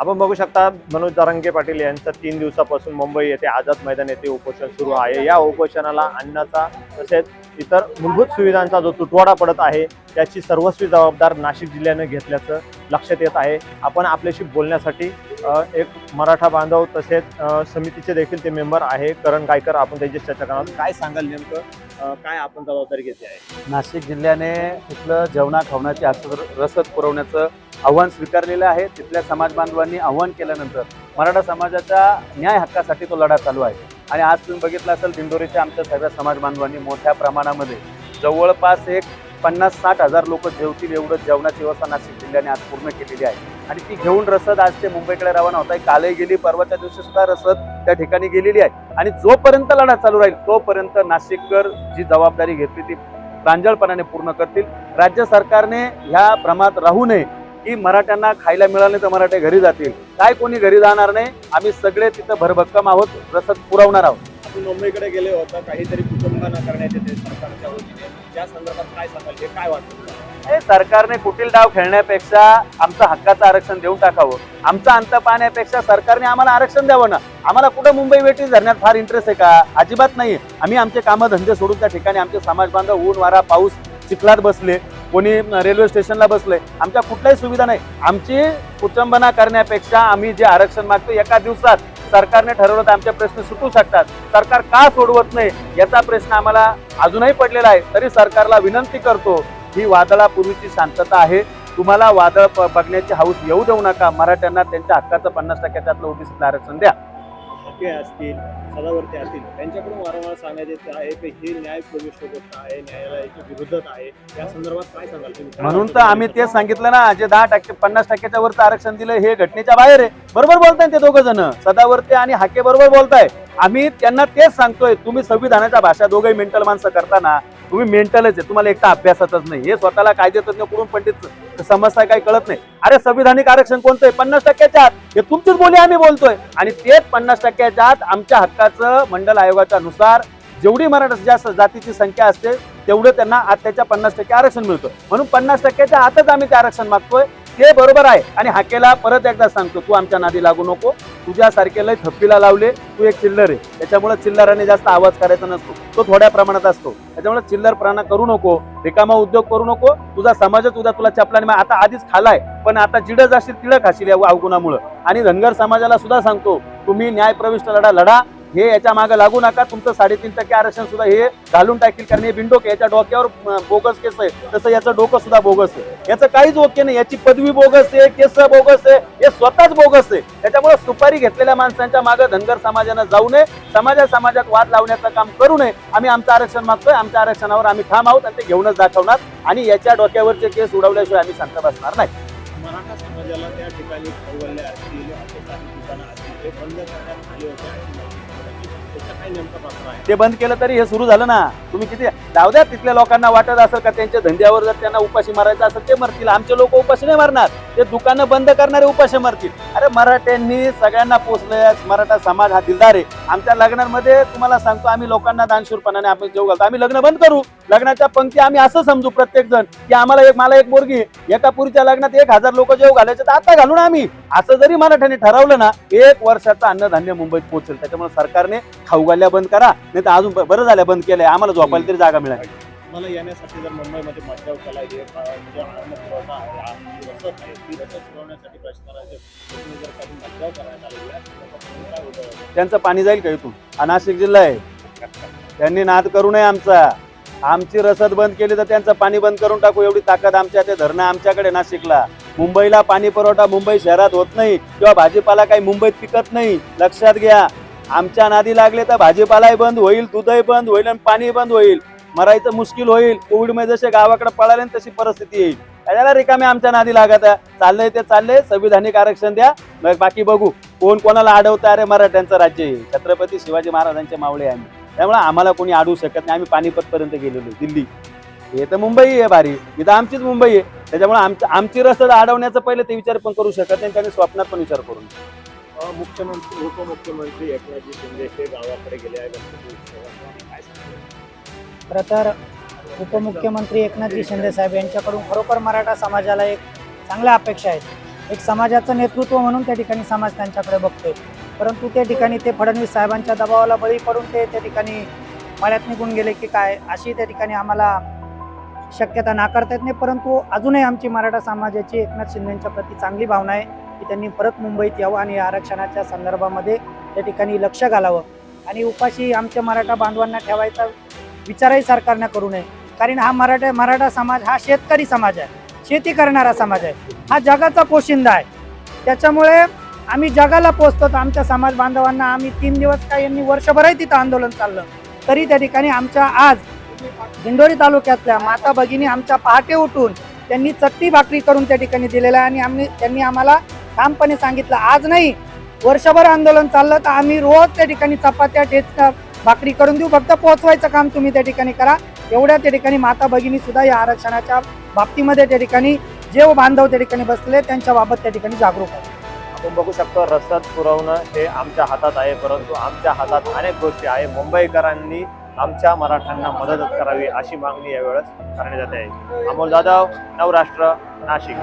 आपण बघू शकता मनोज दारंगे पाटील यांचं तीन दिवसापासून मुंबई येथे आझाद मैदान येथे उपोषण सुरू आहे. या उपोषणाला अन्नाचा तसेच इतर मूलभूत सुविधांचा जो तुटवडा पडत आहे त्याची सर्वस्वी जबाबदार नाशिक जिल्ह्यानं घेतल्याचं लक्षात येत आहे. आपण आपल्याशी बोलण्यासाठी एक मराठा बांधव तसेच समितीचे देखील ते मेंबर आहे. करण गायकर आपण त्याची चर्चा करणार काय सांगाल नेमकं? काय आपण जबाबदारी घेतली आहे? नाशिक जिल्ह्याने तिथलं जेवणा खावण्याची रसद पुरवण्याचं आव्हान स्वीकारलेलं आहे. तिथल्या समाज बांधवांनी आव्हान केल्यानंतर मराठा समाजाच्या न्याय हक्कासाठी तो लढा चालू आहे. आणि आज तुम्ही बघितलं असेल दिंडोरीच्या आमच्या सगळ्या समाज बांधवांनी मोठ्या प्रमाणामध्ये जवळपास एक पन्नास साठ हजार लोक जेवतील एवढं जेवणाची व्यवस्था नाशिक जिल्ह्याने आज पूर्ण केलेली आहे. आणि ती घेऊन रसद आज ते मुंबईकडे रवाना होत आहे. कालही गेली परवाच्या दिवशी सुद्धा रसद त्या ठिकाणी गेलेली आहे. आणि जोपर्यंत लढा चालू राहील तोपर्यंत नाशिककर जी जबाबदारी घेतली ती प्रांजळपणाने पूर्ण करतील. राज्य सरकारने ह्या भ्रमात राहू नये. की मराठ्यांना खायला मिळाले तर मराठे घरी जातील. काय कोणी घरी जाणार नाही आम्ही सगळे तिथं भरभक्कम आहोत रसद पुरवणार आहोत. आपण मुंबईकडे गेले होता काहीतरी कुटुंबांना करण्यात येते सरकारच्या वतीने. त्या संदर्भात काय सांगाल हे काय वाटतं? हे सरकारने कुटील डाव खेळण्यापेक्षा आमचं हक्काचं आरक्षण देऊन टाकावं. आमचा अंत पाहण्यापेक्षा सरकारने आम्हाला आरक्षण द्यावं ना. आम्हाला कुठं मुंबई वेटी धरण्यात फार इंटरेस्ट आहे का? अजिबात नाही आम्ही आमचे कामं धंदे सोडून त्या ठिकाणी आमचे समाज बांधव ऊन वारा पाऊस चिखलात बसले. कोणी रेल्वे स्टेशनला बसलंय. आमच्या कुठल्याही सुविधा नाही. आमची कुटुंबना करण्यापेक्षा आम्ही जे आरक्षण मागतो एका दिवसात सरकारने ठरवलं तर आमचे प्रश्न सुटू शकतात. सरकार का सोडवत नाही याचा प्रश्न आम्हाला अजूनही पडलेला आहे. तरी सरकारला विनंती करतो ही वादळापूर्वीची शांतता आहे. तुम्हाला वादळ बघण्याची हाऊस येऊ देऊ नका. मराठ्यांना त्यांच्या हक्काचं पन्नास टक्क्यातलं ओबीसीतलं आरक्षण द्या. हके असतील सदावर्ती असतील त्यांच्याकडून वारंवार सांगण्यात येत आहे की ही न्याय प्रविष्ट गोष्ट आहे न्यायालयाच्या विरुद्धत आहे. या संदर्भात काय सांगाल तुम्ही? म्हणून तर आम्ही? तेच सांगितलं ना जे दहा टक्के पन्नास टक्क्याच्या वरचं आरक्षण दिलं हे घटनेच्या बाहेर आहे. बरोबर बोलताय ते दोघं जण. सदावर्ते आणि हाके बरोबर बोलताय. आम्ही त्यांना तेच सांगतोय तुम्ही संविधानाच्या भाषा दोघंही मेंटल माणसं करताना तुम्ही मेंटलच आहे तुम्हाला एकटा अभ्यासातच नाही. हे स्वतःला कायदेतज्ञ करून पंडित समजता काही कळत नाही. अरे संविधानिक आरक्षण कोणतं आहे? पन्नास टक्क्याच्या आत. हे तुमचीच बोली आम्ही बोलतोय. आणि तेच पन्नास टक्क्याच्या आत आमच्या हक्काचं मंडल आयोगाच्या नुसार जेवढी मराठा जास्त जातीची संख्या असते तेवढं त्यांना आत्ताच्या त्याच्या पन्नास टक्के आरक्षण मिळतं. म्हणून पन्नास टक्क्याच्या आतच आम्ही ते आरक्षण मागतोय. ते बरोबर आहे. आणि हाकेला परत एकदा सांगतो तू आमच्या नादी लागू नको. तुझ्यासारखे लय थप्पीला लावले तू एक चिल्लर आहे. त्याच्यामुळे चिल्लराने जास्त आवाज करायचा नसतो. तो थोड्या प्रमाणात असतो. त्याच्यामुळे चिल्लर प्राणा करू नको रिकामा उद्योग करू नको. तुझा समाजच उद्या तुला चपलाने आता आधीच खालाय पण आता जिडं जाशील तिळं खाशील या अवगुणामुळं. आणि धनगर समाजाला सुद्धा सांगतो तुम्ही न्यायप्रविष्ट लढा लढा. हे याच्या मागे लागू नका. तुमचं साडेतीन टक्के आरक्षण सुद्धा हे घालून टाकील. कारण हे बिंडोक याच्या डोक्यावर बोगस केस आहे. तसं याचं डोकं सुद्धा बोगस आहे. याचं काहीच ओके नाही. याची पदवी बोगस आहे केस बोगस आहे हे स्वतःच बोगस आहे. त्याच्यामुळे सुपारी घेतलेल्या माणसांच्या मागे धनगर समाजानं जाऊ नये. समाजा समाजात वाद लावण्याचं काम करू नये. आम्ही आमचं आरक्षण मागतोय. आमच्या आरक्षणावर आम्ही ठाम आहोत आणि ते घेऊनच दाखवणार. आणि याच्या डोक्यावरचे केस उडवल्याशिवाय आम्ही शांत बसणार नाही. मराठा समाजाला त्या ठिकाणी ते बंद केलं तरी हे सुरू झालं ना. तुम्ही किती जाऊ द्या तिथल्या लोकांना वाटत असेल का त्यांच्या धंद्यावर जर त्यांना उपाशी मारायचं असेल ते मरतील. आमचे लोक उपाशी नाही मारणार. ते दुकानं बंद करणारे उपाशी मरतील. अरे मराठ्यांनी सगळ्यांना पोचलंय मराठा समाज हा दिलदार आहे. आमच्या लग्नांमध्ये तुम्हाला सांगतो आम्ही लोकांना दानशूरपणाने आपण जेव घालतो. आम्ही लग्न बंद करू. लग्नाच्या पंक्ती आम्ही असं समजू प्रत्येक जण की आम्हाला एक मला एक मुलगी एका पुरीच्या लग्नात एक हजार लोक जेव घालायचे तर आता घालू ना आम्ही. असं जरी मराठ्याने ठरवलं ना एक वर्षाचं अन्नधान्य मुंबईत पोहोचेल. त्याच्यामुळे सरकारने खाऊ घाल्या बंद करा नाही तर अजून बरं झाल्या बंद केलंय. आम्हाला झोपायला तरी जागा मिळाली. मला येण्यासाठी जर मुंबईमध्ये मज्जाव केला हे अ, जो अन्न पुरवठा आहे जी रसद आहे ती रसद पुरवण्यासाठी प्रशासनाचे तुम्ही जर काही मज्जाव करण्यात आले या संदर्भात तुम्ही काय होतं त्यांचं पाणी जाईल का इथून? हा नाशिक जिल्हा आहे. त्यांनी नाद करू नये आमचा. आमची रसद बंद केली तर त्यांचं पाणी बंद करून टाकू. एवढी ताकद आमच्या ते धरणं आमच्याकडे नाशिकला. मुंबईला पाणी पुरवठा मुंबई शहरात होत नाही किंवा भाजीपाला काही मुंबईत पिकत नाही. लक्षात घ्या. आमच्या नादी लागले तर भाजीपालाही बंद होईल दूधही बंद होईल आणि पाणी बंद होईल. मरायचं मुश्किल होईल. कोविडमध्ये जसे गावाकडे पळाले तशी परिस्थिती येईल. त्याला रिकामे आमच्या नादी लागत आहे. चाललंय ते चाललंय. संविधानिक आरक्षण द्या. मग बाकी बघू. कोण कोणाला अडवतं अरे मराठ्यांचं राज्य छत्रपती शिवाजी महाराजांचे मावळे आहे आम्ही. त्यामुळे आम्हाला कोणी अडवू शकत नाही. आम्ही पानिपत पर्यंत गेलेलो दिल्ली. हे तर मुंबई आहे भारी. इथं आमचीच मुंबई आहे. त्याच्यामुळे आमची आमची रसद अडवण्याचं पहिले ते विचार पण करू शकत नाही त्यांनी स्वप्नात पण विचार करून. मुख्यमंत्री उपमुख्यमंत्री एकनाथजी शिंदे हे गावाकडे गेले आहे? खरं तर उपमुख्यमंत्री एकनाथजी शिंदे साहेब यांच्याकडून खरोखर मराठा समाजाला एक चांगल्या अपेक्षा आहेत. एक समाजाचं नेतृत्व म्हणून त्या ठिकाणी समाज त्यांच्याकडे बघतोय. परंतु त्या ठिकाणी ते फडणवीस साहेबांच्या दबावाला बळी पडून ते त्या ठिकाणी मळ्यात निघून गेले की काय अशी त्या ठिकाणी आम्हाला शक्यता नाकारता येत नाही. परंतु अजूनही आमची मराठा समाजाची एकनाथ शिंदेच्या प्रती चांगली भावना आहे की त्यांनी परत मुंबईत यावं आणि आरक्षणाच्या संदर्भामध्ये त्या ठिकाणी लक्ष घालावं. आणि उपाशी आमच्या मराठा बांधवांना ठेवायचा विचारही सरकारनं करू नये. कारण हा मराठा मराठा समाज हा शेतकरी समाज आहे. शेती करणारा समाज आहे. हा जगाचा पोशिंदा आहे. त्याच्यामुळे आम्ही जगाला पोचतो तर आमच्या समाज बांधवांना आम्ही तीन दिवस काय यांनी वर्षभरही तिथं आंदोलन चाललं. तरी त्या ठिकाणी आमच्या आज दिंडोरी तालुक्यातल्या माता भगिनी आमच्या पहाटे उठून त्यांनी चट्टी भाकरी करून त्या ठिकाणी दिलेलं आहे आणि आम्ही त्यांनी आम्हाला ठामपणे सांगितलं आज नाही वर्षभर आंदोलन चाललं तर आम्ही रोज त्या ठिकाणी चपात्या ठेचता भाकरी करून देऊ फक्त पोहोचवायचं काम तुम्ही त्या ठिकाणी करा. एवढ्या त्या ठिकाणी माता भगिनी सुद्धा या आरक्षणाच्या बाबतीमध्ये त्या ठिकाणी जे बांधव त्या ठिकाणी बसले त्यांच्याबाबत त्या ठिकाणी जागरूक आहे आपण बघू शकतो रस्त्यात पुरवणं हे आमच्या हातात आहे परंतु आमच्या हातात अनेक गोष्टी आहे. मुंबईकरांनी आमच्या मराठ्यांना मदतच करावी अशी मागणी यावेळेस करण्यात येत. आहे अमोल जाधव नवराष्ट्र नाशिक.